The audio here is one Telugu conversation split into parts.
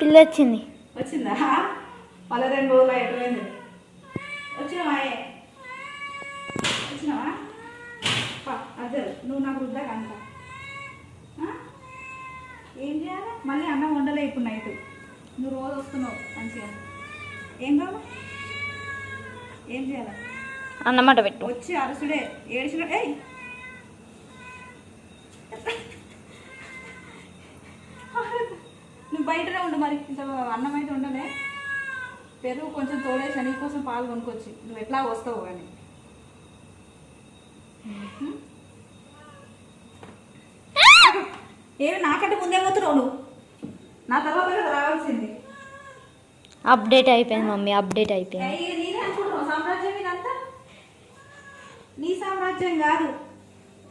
పిల్ల వచ్చింది వచ్చిందా? మళ్ళీ రెండు రోజులు ఎటువైంది వచ్చినావా? వచ్చినావా? అదే నువ్వు నాకు రుద్దా అంత ఏం చేయాలి? మళ్ళీ అన్నం వండలే ఇప్పుడు నైట్. నువ్వు రోజు వస్తున్నావు మంచిగా. ఏం కావాలి ఏం చేయాలి? అన్నమాట పెట్టు. వచ్చి అరసుడే ఏడుచుడే. ఏయ్! ఉండు మరి. ఇంత అన్నం అయితే ఉండలే. పెరుగు కొంచెం తోడేసి నీ కోసం పాలు కొనుక్కొచ్చి. నువ్వు ఎట్లా వస్తావు కానీ ఏమి నాకంటే ముందే పోతున్నావు నువ్వు? నా తర్వాత రావాల్సింది. అప్డేట్ అయిపోయింది మమ్మీ అప్డేట్ అయిపోయింది. సామ్రాజ్యం ఇదంతా నీ సామ్రాజ్యం కాదు.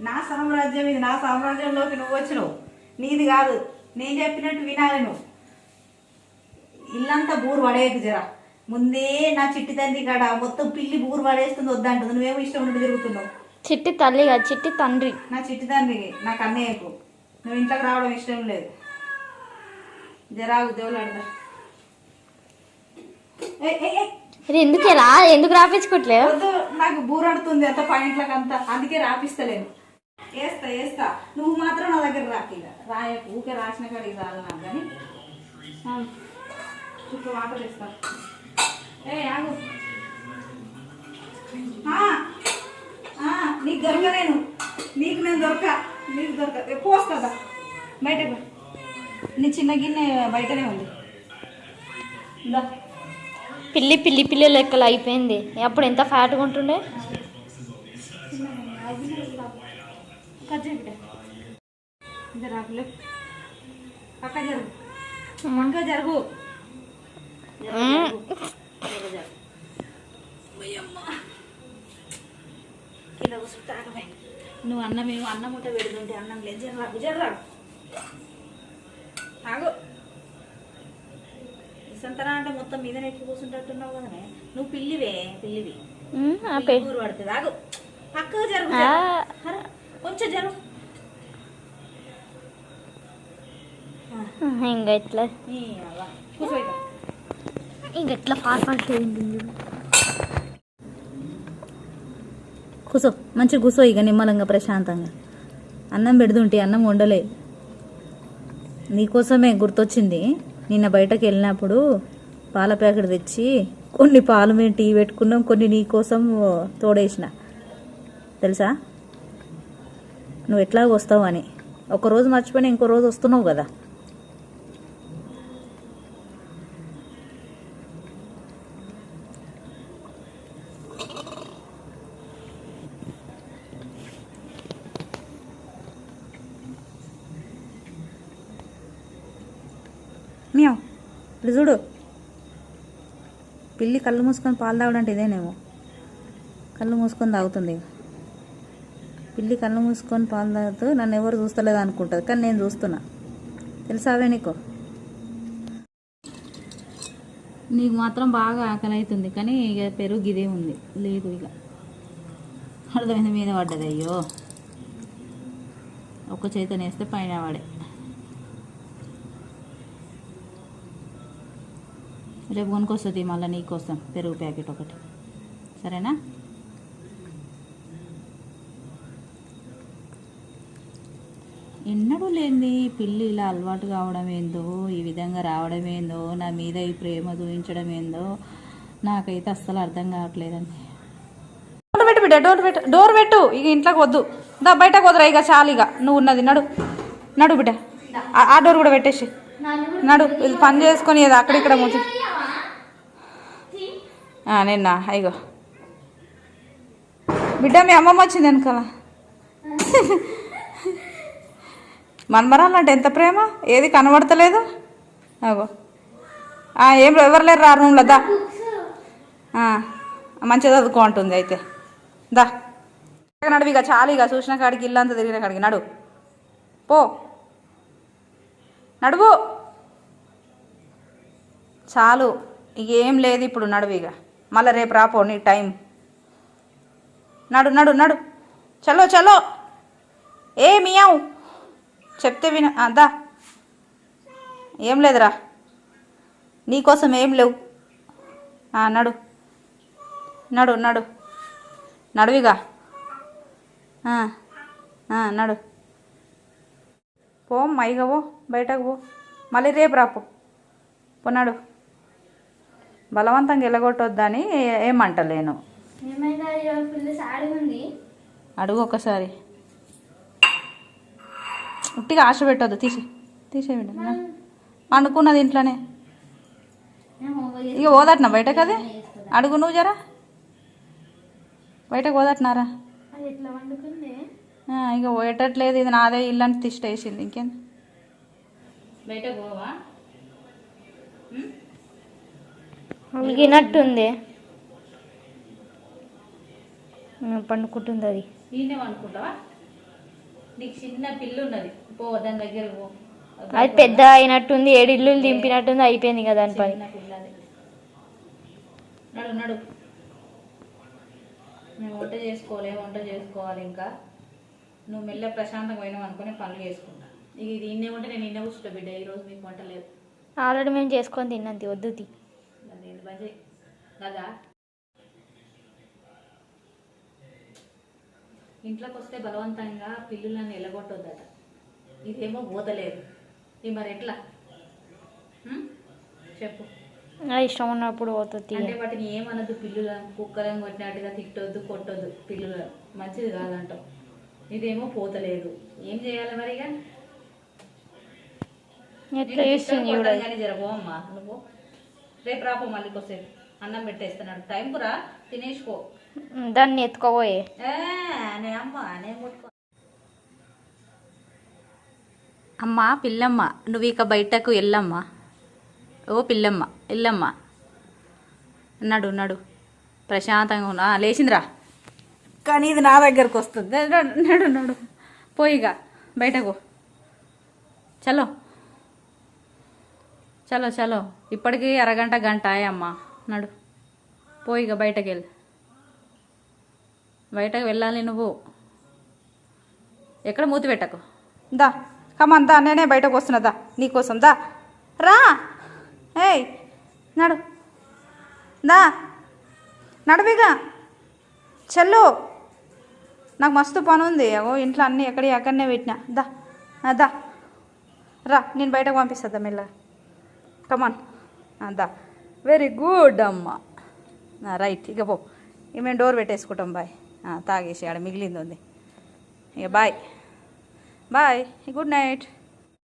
నా సామ్రాజ్యం ఇది. నా సామ్రాజ్యంలోకి నువ్వు వచ్చినావు. నీది కాదు. నేను చెప్పినట్టు వినాలి నువ్వు. ఇల్లంతా బూరు పడేయకు జరా. ముందే నా చిట్టి తండ్రి కాడ మొత్తం పిల్లి బూరు పడేస్తుంది వద్దంటుంది. నువ్వేమో ఇష్టం ఉండి తిరుగుతున్నావు. చిట్టి తల్లి కాదు చిట్టి తండ్రి. నా చిట్టి తండ్రికి నాకు అన్నయ్యకు నువ్వు ఇంట్లోకి రావడం ఇష్టం లేదు. జరాగు దేవుడు అడతా ఎందుకు రా ఎందుకు రాపించుకోవట్లేవు వద్దు నాకు బూరడుతుంది అంత పాయింట్లకు అంత. అందుకే రాపిస్తలేను. వేస్తా వేస్తా నువ్వు మాత్రం నా దగ్గర రాకిగా రాయ ఊకే రాసిన కాడికి రాదు నాకు కానీ. చుట్టూ వాటర్ వేస్తా. ఏ ఆగు. నీకు దొరకలేను నీకు నేను దొరక నీకు దొరక. ఎక్కువ వస్తుందా బయటకు పో. నీ చిన్న గిన్నె బయటనే ఉంది. ఇందా పిల్లి పిల్లి పిల్లి లెక్కలు అయిపోయింది. అప్పుడు ఎంత ఫ్యాట్గా ఉంటుండే? పక్క జరుగు. పక్క జరుగు. నువ్వు అన్నం ఏమో అన్నం ముట్ట పెడుతుంటే అన్నం లేదు. జర్రా జర్రా ఆగు. సంతనా అంటే మొత్తం మీదనే ఎక్కి కూర్చుంటట్టున్నావు కదనే. నువ్వు పిల్లివే పిల్లివి. ఊరు పడుతుంది. ఆగు. పక్కకు జరుగు కొంచెం జరుగు ఇంకా ఎట్లా? ఈ ఇంక ఎట్లా ఫాస్ట్ ఫాస్ట్ అయింది కూసో మంచిగా కూసో ఇక నిమ్మలంగా ప్రశాంతంగా. అన్నం పెడుతుంటే అన్నం వండలే. నీకోసమే గుర్తొచ్చింది. నిన్న బయటకు వెళ్ళినప్పుడు పాల ప్యాకెట్ తెచ్చి కొన్ని పాలు మేము టీ పెట్టుకున్నాం కొన్ని నీకోసం తోడేసిన. తెలుసా? నువ్వు ఎట్లా వస్తావు అని. ఒక రోజు మర్చిపోయినా ఇంకో రోజు వస్తున్నావు కదా. మ్యావ్ ఇప్పుడు చూడు. పిల్లి కళ్ళు మూసుకొని పాలు తాగడంటే ఇదేనేమో. కళ్ళు మూసుకొని తాగుతుంది. పిల్లి కళ్ళు మూసుకొని పాలు తాగుతూ నన్ను ఎవరు చూస్తలేదు అనుకుంటుంది కానీ నేను చూస్తున్నా. తెలుసావే నీకు? నీకు మాత్రం బాగా ఆకలి అవుతుంది కానీ ఇక పెరుగు ఇదే ఉంది. లేదు ఇక. అర్థమైంది మీద పడ్డది అయ్యో. ఒక్క చేతనేస్తే పైన పడే. రేపు కొనుక్కొస్తుంది మళ్ళీ నీకోసం పెరుగు ప్యాకెట్ ఒకటి. సరేనా? ఎన్నడూ లేనిది పిల్లి ఇలా అలవాటు కావడం ఏందో ఈ విధంగా రావడం ఏందో నా మీద ఈ ప్రేమ చూపించడం ఏందో నాకైతే అస్సలు అర్థం కావట్లేదండి. డోర్ పెట్టు బిడ్డ డోర్ పెట్టు డోర్ పెట్టు. ఇక ఇంట్లోకి వద్దు. దా బయటకు వదరా ఇక చాలు ఇక. నువ్వు ఉన్నది నడు. నడు బిడ్డ. ఆ- డోర్ కూడా పెట్టేసి. నడు ఇది పని చేసుకొని ఏదో అక్కడిక్కడ మూతి ఆ, నిన్న అయ్యో బిడ్డ మీ అమ్మమ్మ వచ్చింది వెనకాల. మన్మరాలు అంటే ఎంత ప్రేమ? ఏది కనబడతలేదు? అగో. ఏం ఎవరు లేరు రా రూమ్లో దా. మంచిగా చదువుకో అంటుంది అయితే. దా. నడువు ఇక చాలు ఇక చూసిన కాడికి ఇల్లంతా తిరిగిన కాడికి. నడు. పో. నడువు. చాలు. ఇక ఏం లేదు ఇప్పుడు నడువు ఇక మళ్ళీ రేపు రాపో నీ టైం. నడు నడు నడు. చలో చలో. ఏ మియావు. చెప్తే విన అదా ఏం లేదురా. నీకోసం ఏం లేవు. నడు. నడు నడు. నడువిగా. నడు. పో మైగా బయటకు పో. మళ్ళీ రేపు రాపో. పోనాడు బలవంతంగా ఎలగొట్టొద్దని ఏమంటలేను. అడుగు ఒకసారి. ఉట్టిగా ఆశ పెట్టొద్దు తీసి తీసేయండి అనుకున్నది ఇంట్లోనే. ఇక పోదట్నా బయటకు అది? అడుగు నువ్వు జరా. బయటకు ఆ, ఇక పోయేటట్లేదు ఇది నాదే ఇల్లు అని తిష్ట వేసింది ఇంకేం బయటకు పోవా? ఉలిగినట్టుంది పండుకుంటుంది అది. అనుకుంటావా నీకు చిన్న పిల్లు ఉన్నది పో దాని దగ్గరకు పో. అది పెద్ద అయినట్టుంది ఏడు ఇల్లు దింపినట్టుంది అయిపోయింది కదా దాని పని. నడు నడు. మేము వంట చేసుకోలే వంట చేసుకోవాలి ఇంకా? నువ్వు మెల్ల ప్రశాంతంగా పోయినావు అనుకుని పనులు చేసుకుంటా. ఇది ఇన్నే ఉంటే నేను ఇన్నే కూర్చుంటా బిడ్డ ఈరోజు మీకు వంట లేదు. ఆల్రెడీ మేము చేసుకొని తిన్నంతి వద్దు చేయి కదా ఇంట్లోకి వస్తే బలవంతంగా పిల్లులను ఎలగొట్టొద్దట. ఇదేమో పోతలేదు ఇది మరి ఎట్లా? చెప్పు. ఇష్టం ఉన్నప్పుడు పోతుంది అంటే వాటిని ఏమనద్దు పిల్లులను. కుక్కలను కొట్టినట్టుగా తిట్టొద్దు కొట్టొద్దు పిల్లులను. మంచిది కాదంటావు. ఇదేమో పోతలేదు. ఏం చేయాలి మరి ఇక ఎట్లా చేస్తుంది కానీ జరగమ్మా నువ్వు రేపు రాపో మళ్ళీ కొద్దిసేపు. అన్నం పెట్టేస్తున్నాడు. టైంకు రా తినేసిపో దాన్ని ఎత్తుకోబోయే. అమ్మ నేను ముట్టుకో. అమ్మా పిల్లమ్మ నువ్వు ఇక బయటకు వెళ్ళమ్మా ఓ పిల్లమ్మ వెళ్ళమ్మా నడు నడు. ప్రశాంతంగా ఉన్నా. లేచిందిరా కానీ ఇది నా దగ్గరకు వస్తుంది. నడు నడు నడు. పోయిగా బయటకు చలో. చలో చలో. ఇప్పటికీ అరగంట గంట అమ్మా నడు. పోయిక బయటకు వెళ్ళి బయటకు వెళ్ళాలి నువ్వు. ఎక్కడ మూతి పెట్టకు? దా. కమన్ దా. నేనే బయటకు వస్తున్నా దా. నీకోసం దా. రా. ఏయ్. నడు. దా. నడువిగా. చెల్లు. నాకు మస్తు పని ఉంది అగో ఇంట్లో అన్నీ ఎక్కడ అక్కడనే పెట్టినా. దా. దా. రా. నేను బయటకు పంపిస్తా మెల్లగా. కమాన్ దా. వెరీ గుడ్ అమ్మ. రైట్ ఇక పో. ఇక మేము డోర్ పెట్టేసుకుంటాం బాయ్ తాగేసి ఆడ మిగిలింది ఉంది. ఇక బాయ్ బాయ్ గుడ్ నైట్